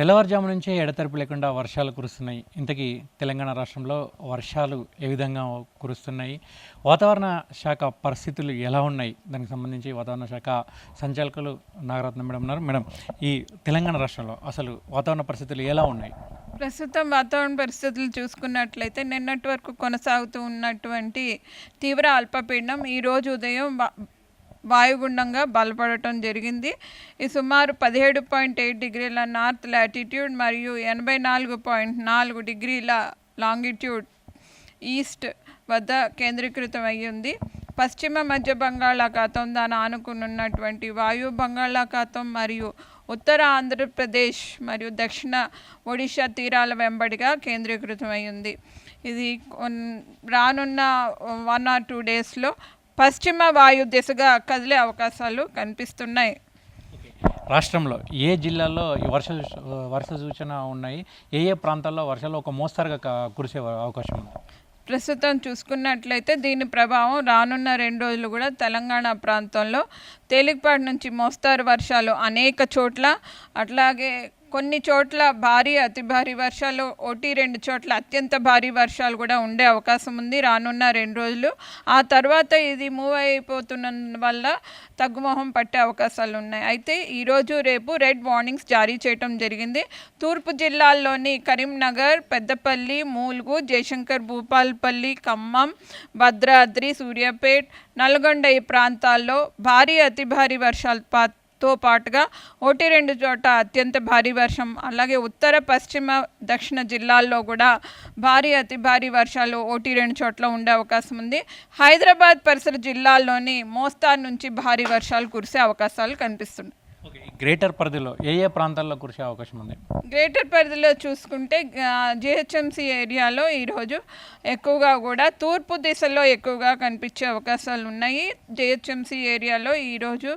తెల్లవారుజాము నుంచే ఎడతెరపు లేకుండా వర్షాలు కురుస్తున్నాయి. ఇంతకీ తెలంగాణ రాష్ట్రంలో వర్షాలు ఏ విధంగా కురుస్తున్నాయి? వాతావరణ శాఖ పరిస్థితులు ఎలా ఉన్నాయి? దానికి సంబంధించి వాతావరణ శాఖ సంచాలకులు నాగరత్న మేడం ఉన్నారు. మేడం ఈ తెలంగాణ రాష్ట్రంలో అసలు వాతావరణ పరిస్థితులు ఎలా ఉన్నాయి? ప్రస్తుతం వాతావరణ పరిస్థితులు చూసుకున్నట్లయితే నిన్నటి వరకు కొనసాగుతూ ఉన్నటువంటి తీవ్ర అల్పపీడనం ఈరోజు ఉదయం వాయుగుండంగా బలపడటం జరిగింది. ఈ సుమారు పదిహేడు పాయింట్ ఎయిట్ డిగ్రీల నార్త్ లాటిట్యూడ్ మరియు ఎనభై నాలుగు పాయింట్ నాలుగు డిగ్రీల లాంగిట్యూడ్ ఈస్ట్ వద్ద కేంద్రీకృతం అయ్యింది పశ్చిమ మధ్య బంగాళాఖాతం దాని ఆనుకున్నటువంటి వాయు బంగాళాఖాతం మరియు ఉత్తర ఆంధ్రప్రదేశ్ మరియు దక్షిణ ఒడిశా తీరాల వెంబడిగా కేంద్రీకృతం ఇది రానున్న వన్ ఆర్ టూ డేస్లో పశ్చిమ వాయు దిశగా కదిలే అవకాశాలు కనిపిస్తున్నాయి. రాష్ట్రంలో ఏ జిల్లాల్లో ఈ వర్ష వర్ష సూచన ఉన్నాయి? ఏ ఏ ప్రాంతాల్లో వర్షాలు ఒక మోస్తరుగా కురిసే అవకాశం ఉంది? ప్రస్తుతం చూసుకున్నట్లయితే దీని ప్రభావం రానున్న రెండు రోజులు కూడా తెలంగాణ ప్రాంతంలో తేలికపాటి నుంచి మోస్తారు వర్షాలు అనేక చోట్ల. అట్లాగే కొన్ని చోట్ల భారీ అతి భారీ వర్షాలు ఒకటి రెండు చోట్ల అత్యంత భారీ వర్షాలు కూడా ఉండే అవకాశం ఉంది రానున్న రెండు రోజులు. ఆ తర్వాత ఇది మూవ్ అయిపోతున్న వల్ల తగ్గుమొహం పట్టే అవకాశాలు ఉన్నాయి. అయితే ఈరోజు రేపు రెడ్ వార్నింగ్స్ జారీ చేయటం జరిగింది. తూర్పు జిల్లాల్లోని కరీంనగర్ పెద్దపల్లి మూల్గు జయశంకర్ భూపాల్పల్లి ఖమ్మం భద్రాద్రి సూర్యాపేట్ నల్గొండ ఈ ప్రాంతాల్లో భారీ అతి భారీ వర్షాలు పా- తో పాటుగా ఒకటి రెండు చోట అత్యంత భారీ వర్షం అలాగే ఉత్తర పశ్చిమ దక్షిణ జిల్లాల్లో కూడా భారీ అతి భారీ వర్షాలు ఒకటి రెండు చోట్ల ఉండే అవకాశం ఉంది. హైదరాబాద్ పరిసర జిల్లాల్లోని మోస్తారు నుంచి భారీ వర్షాలు కురిసే అవకాశాలు కనిపిస్తున్నాయి. గ్రేటర్ పరిధిలో ఏ ఏ ప్రాంతాల్లో కురిసే అవకాశం ఉంది? గ్రేటర్ పరిధిలో చూసుకుంటే జిహెచ్ఎంసీ ఏరియాలో ఈరోజు ఎక్కువగా కూడా తూర్పు దిశలో ఎక్కువగా కనిపించే అవకాశాలు ఉన్నాయి. జిహెచ్ఎంసీ ఏరియాలో ఈరోజు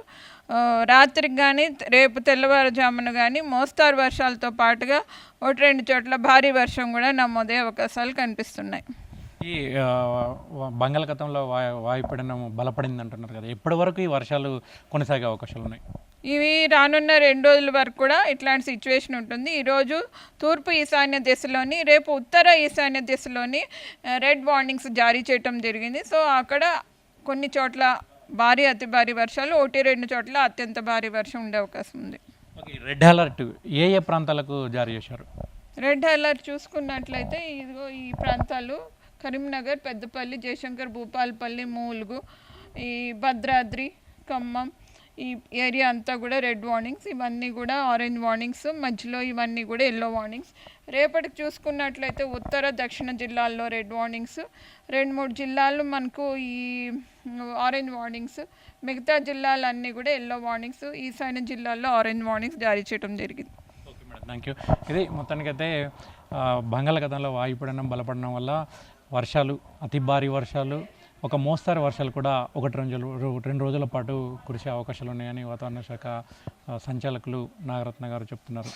రాత్రికి కానీ రేపు తెల్లవారుజామున కానీ మోస్తారు వర్షాలతో పాటుగా ఒకటి రెండు చోట్ల భారీ వర్షం కూడా నమోదయ్యే అవకాశాలు కనిపిస్తున్నాయి. ఈ బంగాళాఖాతంలో వాయు వాయుపీడనం బలపడింది అంటున్నారు కదా ఎప్పటి వరకు ఈ వర్షాలు కొనసాగే అవకాశాలు ఉన్నాయి? ఇవి రానున్న రెండు రోజుల వరకు కూడా ఇట్లాంటి సిచ్యువేషన్ ఉంటుంది. ఈరోజు తూర్పు ఈశాన్య దిశలోని రేపు ఉత్తర ఈశాన్య దిశలోని రెడ్ వార్నింగ్స్ జారీ చేయటం జరిగింది. సో అక్కడ కొన్ని చోట్ల భారీ అతి భారీ వర్షాలు ఒకటి రెండు చోట్ల అత్యంత భారీ వర్షం ఉండే అవకాశం ఉంది. రెడ్ అలర్ట్ ఏ ఏ ప్రాంతాలకు జారీ చేశారు? రెడ్ అలర్ట్ చూసుకున్నట్లయితే ఇదిగో ఈ ప్రాంతాలు కరీంనగర్ పెద్దపల్లి జయశంకర్ భూపాలపల్లి మూలుగు ఈ భద్రాద్రి ఖమ్మం ఈ ఏరియా అంతా కూడా రెడ్ వార్నింగ్స్ ఇవన్నీ కూడా ఆరెంజ్ వార్నింగ్స్ మధ్యలో ఇవన్నీ కూడా ఎల్లో వార్నింగ్స్. రేపటికి చూసుకున్నట్లయితే ఉత్తర దక్షిణ జిల్లాల్లో రెడ్ వార్నింగ్స్. రెండు మూడు జిల్లాలు మనకు ఈ ఆరెంజ్ వార్నింగ్స్. మిగతా జిల్లాలన్నీ కూడా ఎల్లో వార్నింగ్స్. ఈశాన్య జిల్లాల్లో ఆరెంజ్ వార్నింగ్స్ జారీ చేయడం జరిగింది. Okay madam thank you. ఇది మొత్తానికైతే బంగాళాఖాతంలో వాయుపీడనం బలపడడం వల్ల వర్షాలు అతి భారీ వర్షాలు ఒక మోస్తారు వర్షాలు కూడా ఒకటి రెండు రెండు రోజుల పాటు కురిసే అవకాశాలు ఉన్నాయని వాతావరణ శాఖ సంచాలకులు నాగరత్న గారు చెప్తున్నారు.